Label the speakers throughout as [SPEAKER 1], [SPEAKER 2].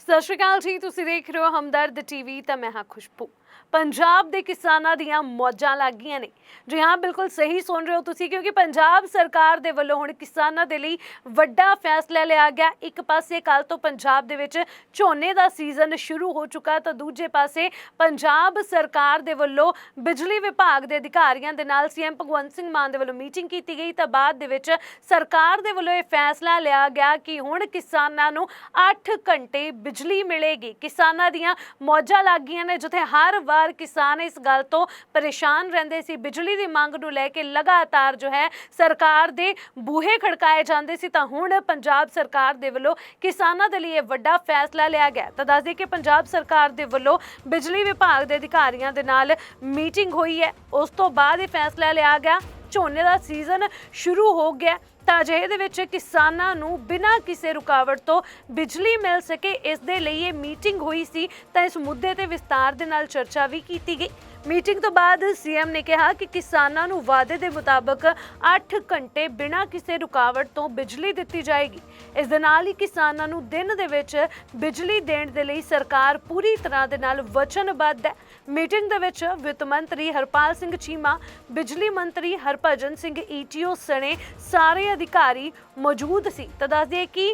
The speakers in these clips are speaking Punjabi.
[SPEAKER 1] ਸਤਿ ਸ਼੍ਰੀ ਅਕਾਲ ਜੀ, ਤੁਸੀਂ ਦੇਖ ਰਹੇ ਹੋ ਹਮਦਰਦ ਟੀਵੀ, ਤਾਂ ਮੈਂ ਹਾਂ ਖੁਸ਼ਬੂ। ਪੰਜਾਬ ਦੇ ਕਿਸਾਨਾਂ ਦੀਆਂ ਮੌਜਾਂ ਲੱਗ ਗਈਆਂ ਨੇ। ਜੀ ਹਾਂ, ਬਿਲਕੁਲ ਸਹੀ ਸੁਣ ਰਹੇ ਹੋ ਤੁਸੀਂ, ਕਿਉਂਕਿ ਪੰਜਾਬ ਸਰਕਾਰ ਦੇ ਵੱਲੋਂ ਹੁਣ ਕਿਸਾਨਾਂ ਦੇ ਲਈ ਵੱਡਾ ਫੈਸਲਾ ਲਿਆ ਗਿਆ। ਇੱਕ ਪਾਸੇ ਕੱਲ ਤੋਂ ਪੰਜਾਬ ਦੇ ਵਿੱਚ ਝੋਨੇ ਦਾ ਸੀਜ਼ਨ ਸ਼ੁਰੂ ਹੋ ਚੁੱਕਾ, ਤਾਂ ਦੂਜੇ ਪਾਸੇ ਪੰਜਾਬ ਸਰਕਾਰ ਦੇ ਵੱਲੋਂ ਬਿਜਲੀ ਵਿਭਾਗ ਦੇ ਅਧਿਕਾਰੀਆਂ ਦੇ ਨਾਲ ਸੀਐਮ ਭਗਵੰਤ ਸਿੰਘ ਮਾਨ ਦੇ ਵੱਲੋਂ ਮੀਟਿੰਗ ਕੀਤੀ ਗਈ, ਤਾਂ ਬਾਅਦ ਦੇ ਵਿੱਚ ਸਰਕਾਰ ਦੇ ਵੱਲੋਂ ਇਹ ਫੈਸਲਾ ਲਿਆ ਗਿਆ ਕਿ ਹੁਣ ਕਿਸਾਨਾਂ ਨੂੰ 8 ਘੰਟੇ ਬਿਜਲੀ ਮਿਲੇਗੀ। ਕਿਸਾਨਾਂ ਦੀਆਂ ਮੌਜਾਂ ਲੱਗ ਗਈਆਂ ਨੇ, ਜਿੱਥੇ ਹਰ ਵਾਰ ਕਿਸਾਨ ਇਸ ਗੱਲ ਤੋਂ ਪਰੇਸ਼ਾਨ ਰਹਿੰਦੇ ਸੀ। ਬਿਜਲੀ ਦੀ ਮੰਗ ਨੂੰ ਲੈ ਕੇ ਲਗਾਤਾਰ ਜੋ ਹੈ ਸਰਕਾਰ ਦੇ ਬੂਹੇ ਖੜਕਾਏ ਜਾਂਦੇ ਸੀ। ਤਾਂ ਹੁਣ ਪੰਜਾਬ ਸਰਕਾਰ ਦੇ ਵੱਲੋਂ ਕਿਸਾਨਾਂ ਦੇ ਲਈ ਇਹ ਵੱਡਾ ਫੈਸਲਾ ਲਿਆ ਗਿਆ ਤਾਂ ਦੱਸ ਦਈਏ ਕਿ ਪੰਜਾਬ ਸਰਕਾਰ ਦੇ ਵੱਲੋਂ ਬਿਜਲੀ ਵਿਭਾਗ ਦੇ ਅਧਿਕਾਰੀਆਂ ਦੇ ਨਾਲ ਮੀਟਿੰਗ ਹੋਈ ਹੈ। ਉਸ ਤੋਂ ਬਾਅਦ ਇਹ ਫੈਸਲਾ ਲਿਆ ਗਿਆ। ਝੋਨੇ ਦਾ ਸੀਜ਼ਨ ਸ਼ੁਰੂ ਹੋ ਗਿਆ। ਤਾਂ ਅਜਿਹੇ ਦੇ ਵਿੱਚ ਕਿਸਾਨਾਂ ਨੂੰ ਬਿਨਾਂ ਕਿਸੇ ਰੁਕਾਵਟ ਤੋਂ ਬਿਜਲੀ ਮਿਲ ਸਕੇ, ਇਸ ਦੇ ਲਈ ਇਹ ਮੀਟਿੰਗ ਹੋਈ ਸੀ, ਤਾਂ ਇਸ ਮੁੱਦੇ ਤੇ ਵਿਸਤਾਰ ਦੇ ਨਾਲ ਚਰਚਾ ਵੀ ਕੀਤੀ ਗਈ। ਮੀਟਿੰਗ ਤੋਂ ਬਾਅਦ ਸੀਐਮ ਨੇ ਕਿਹਾ ਕਿ ਕਿਸਾਨਾਂ ਨੂੰ ਵਾਅਦੇ ਦੇ ਮੁਤਾਬਕ 8 ਘੰਟੇ ਬਿਨਾਂ ਕਿਸੇ ਰੁਕਾਵਟ ਤੋਂ ਬਿਜਲੀ ਦਿੱਤੀ ਜਾਏਗੀ। ਇਸ ਦੇ ਨਾਲ ਹੀ ਕਿਸਾਨਾਂ ਨੂੰ ਦਿਨ ਦੇ ਵਿੱਚ ਬਿਜਲੀ ਦੇਣ ਦੇ ਲਈ ਸਰਕਾਰ ਪੂਰੀ ਤਰ੍ਹਾਂ ਦੇ ਨਾਲ ਵਚਨਬੱਧ ਹੈ। ਮੀਟਿੰਗ ਦੇ ਵਿੱਚ ਵਿੱਤ ਮੰਤਰੀ ਹਰਪਾਲ ਸਿੰਘ ਚੀਮਾ, ਬਿਜਲੀ ਮੰਤਰੀ ਹਰਭਜਨ ਸਿੰਘ ਈਟੀਓ ਸਣੇ, ਸਾਰੇ ਅਧਿਕਾਰੀ ਮੌਜੂਦ ਸੀ। ਤਾਂ ਦੱਸ ਕਿ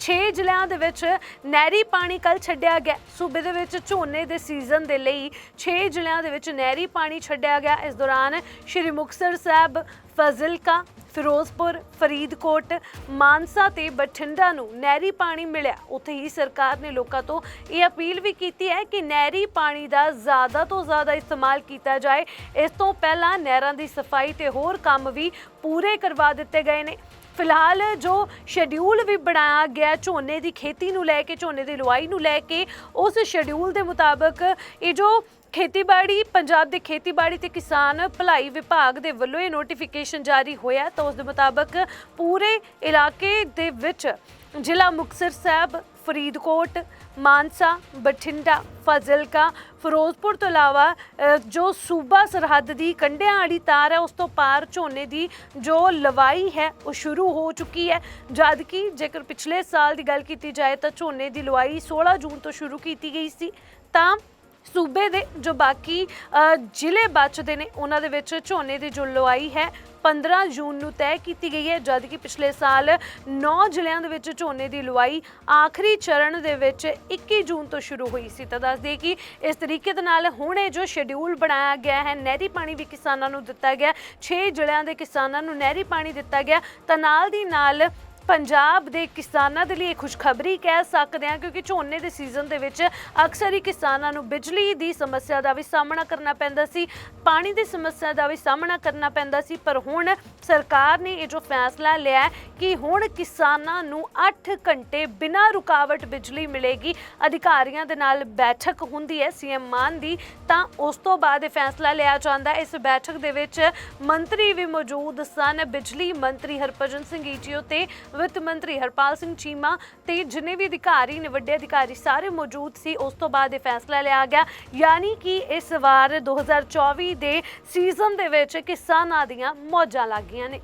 [SPEAKER 1] 6 ਜ਼ਿਲ੍ਹਿਆਂ ਦੇ ਵਿੱਚ ਨਹਿਰੀ ਪਾਣੀ ਕੱਲ ਛੱਡਿਆ ਗਿਆ। ਸੂਬੇ ਦੇ ਵਿੱਚ ਝੋਨੇ ਦੇ ਸੀਜ਼ਨ ਦੇ ਲਈ 6 ਜ਼ਿਲ੍ਹਿਆਂ ਦੇ ਵਿੱਚ ਨਹਿਰੀ ਪਾਣੀ ਛੱਡਿਆ ਗਿਆ। ਇਸ ਦੌਰਾਨ ਸ਼੍ਰੀ ਮੁਕਤਸਰ ਸਾਹਿਬ, ਫਜ਼ਿਲਕਾ ਫਿਰੋਜ਼ਪੁਰ, ਫਰੀਦਕੋਟ, ਮਾਨਸਾ ਤੇ ਬਠਿੰਡਾ ਨੂੰ ਨਹਿਰੀ ਪਾਣੀ ਮਿਲਿਆ। ਉੱਥੇ ਹੀ ਸਰਕਾਰ ਨੇ ਲੋਕਾਂ ਤੋਂ ਇਹ ਅਪੀਲ ਵੀ ਕੀਤੀ ਹੈ ਕਿ ਨਹਿਰੀ ਪਾਣੀ ਦਾ ਜ਼ਿਆਦਾ ਤੋਂ ਜ਼ਿਆਦਾ ਇਸਤੇਮਾਲ ਕੀਤਾ ਜਾਏ। ਇਸ ਤੋਂ ਪਹਿਲਾਂ ਨਹਿਰਾਂ ਦੀ ਸਫ਼ਾਈ ਤੇ ਹੋਰ ਕੰਮ ਵੀ ਪੂਰੇ ਕਰਵਾ ਦਿੱਤੇ ਗਏ ਨੇ। ਫਿਲਹਾਲ ਜੋ ਸ਼ੈਡਿਊਲ ਵੀ ਬਣਾਇਆ ਗਿਆ ਝੋਨੇ ਦੀ ਖੇਤੀ ਨੂੰ ਲੈ ਕੇ, ਝੋਨੇ ਦੀ ਲੁਆਈ ਨੂੰ ਲੈ ਕੇ, ਉਸ ਸ਼ੈਡਿਊਲ ਦੇ ਮੁਤਾਬਕ ਇਹ ਜੋ ਖੇਤੀਬਾੜੀ, ਪੰਜਾਬ ਦੇ ਖੇਤੀਬਾੜੀ ਤੇ ਕਿਸਾਨ ਭਲਾਈ ਵਿਭਾਗ ਦੇ ਵੱਲੋਂ ਇਹ ਨੋਟੀਫਿਕੇਸ਼ਨ ਜਾਰੀ ਹੋਇਆ ਤਾਂ ਉਸ ਦੇ ਮੁਤਾਬਕ ਪੂਰੇ ਇਲਾਕੇ ਦੇ ਵਿੱਚ ਜ਼ਿਲ੍ਹਾ ਮੁਕਤਸਰ ਸਾਹਿਬ ਫਰੀਦਕੋਟ, ਮਾਨਸਾ, ਬਠਿੰਡਾ, ਫਾਜ਼ਿਲਕਾ, ਫਿਰੋਜ਼ਪੁਰ ਤੋਂ ਇਲਾਵਾ ਜੋ ਸੂਬਾ ਸਰਹੱਦ ਦੀ ਕੰਢਿਆਂ ਵਾਲੀ ਤਾਰ ਹੈ, ਉਸ ਤੋਂ ਪਾਰ ਝੋਨੇ ਦੀ ਜੋ ਲਵਾਈ ਹੈ, ਉਹ ਸ਼ੁਰੂ ਹੋ ਚੁੱਕੀ ਹੈ। ਜਦ ਕਿ ਜੇਕਰ ਪਿਛਲੇ ਸਾਲ ਦੀ ਗੱਲ ਕੀਤੀ ਜਾਏ, ਤਾਂ ਝੋਨੇ ਦੀ ਲਵਾਈ 16 ਜੂਨ ਤੋਂ ਸ਼ੁਰੂ ਕੀਤੀ ਗਈ ਸੀ। ਤਾਂ ਸੂਬੇ ਦੇ ਜੋ ਬਾਕੀ ਜ਼ਿਲ੍ਹੇ ਬਚਦੇ ਨੇ, ਉਹਨਾਂ ਦੇ ਵਿੱਚ ਝੋਨੇ ਦੀ ਜੋ ਲਵਾਈ ਹੈ 15 ਜੂਨ ਨੂੰ ਤੈਅ ਕੀਤੀ ਗਈ ਹੈ, ਜਦ ਕਿ ਪਿਛਲੇ ਸਾਲ 9 ਜ਼ਿਲ੍ਹਿਆਂ ਦੇ ਵਿੱਚ ਝੋਨੇ ਦੀ ਲਵਾਈ ਆਖਰੀ ਚਰਨ ਦੇ ਵਿੱਚ 21 ਜੂਨ ਤੋਂ ਸ਼ੁਰੂ ਹੋਈ ਸੀ। ਤਾਂ ਦੱਸ ਦਈਏ ਕਿ ਇਸ ਤਰੀਕੇ ਦੇ ਨਾਲ ਹੁਣ ਇਹ ਜੋ ਸ਼ੈਡਿਊਲ ਬਣਾਇਆ ਗਿਆ ਹੈ, ਨਹਿਰੀ ਪਾਣੀ ਵੀ ਕਿਸਾਨਾਂ ਨੂੰ ਦਿੱਤਾ ਗਿਆ 6 ਜ਼ਿਲ੍ਹਿਆਂ ਦੇ ਕਿਸਾਨਾਂ ਨੂੰ ਨਹਿਰੀ ਪਾਣੀ ਦਿੱਤਾ ਗਿਆ। ਤਾਂ ਨਾਲ ਦੀ ਨਾਲ ਪੰਜਾਬ ਦੇ ਕਿਸਾਨਾਂ ਦੇ ਲਈ ਇਹ ਖੁਸ਼ਖਬਰੀ ਕਹਿ ਸਕਦੇ ਹਾਂ, ਕਿਉਂਕਿ ਝੋਨੇ ਦੇ ਸੀਜ਼ਨ ਦੇ ਵਿੱਚ ਅਕਸਰ ਹੀ ਕਿਸਾਨਾਂ ਨੂੰ ਬਿਜਲੀ ਦੀ ਸਮੱਸਿਆ ਦਾ ਵੀ ਸਾਹਮਣਾ ਕਰਨਾ ਪੈਂਦਾ ਸੀ, ਪਾਣੀ ਦੀ ਸਮੱਸਿਆ ਦਾ ਵੀ ਸਾਹਮਣਾ ਕਰਨਾ ਪੈਂਦਾ ਸੀ, ਪਰ ਹੁਣ ਸਰਕਾਰ ਨੇ ਇਹ ਜੋ ਫੈਸਲਾ ਲਿਆ ਕਿ ਹੁਣ ਕਿਸਾਨਾਂ ਨੂੰ 8 ਘੰਟੇ ਬਿਨਾਂ ਰੁਕਾਵਟ ਬਿਜਲੀ ਮਿਲੇਗੀ, ਅਧਿਕਾਰੀਆਂ ਦੇ ਨਾਲ ਬੈਠਕ ਹੁੰਦੀ ਹੈ ਸੀਐਮ ਮਾਨ ਦੀ, ਤਾਂ ਉਸ ਤੋਂ ਬਾਅਦ ਇਹ ਫੈਸਲਾ ਲਿਆ ਜਾਂਦਾ ਇਸ ਬੈਠਕ ਦੇ ਵਿੱਚ ਮੰਤਰੀ ਵੀ ਮੌਜੂਦ ਸਨ, ਬਿਜਲੀ ਮੰਤਰੀ ਹਰਭਜਨ ਸਿੰਘ ਈਟੀਓ ਤੇ ਵਿੱਤ ਮੰਤਰੀ ਹਰਪਾਲ ਸਿੰਘ ਚੀਮਾ ਤੇ ਜਿੰਨੇ ਵੀ ਅਧਿਕਾਰੀ ਨੇ, ਵੱਡੇ ਅਧਿਕਾਰੀ ਸਾਰੇ ਮੌਜੂਦ ਸੀ, ਉਸ ਤੋਂ ਬਾਅਦ ਇਹ ਫੈਸਲਾ ਲਿਆ ਗਿਆ। ਯਾਨੀ ਕਿ ਇਸ ਵਾਰ 2024 ਦੇ ਸੀਜ਼ਨ ਦੇ ਵਿੱਚ ਕਿਸਾਨਾਂ ਦੀਆਂ ਮੌਜਾਂ ਲੱਗ ਗਈਆਂ ਨੇ।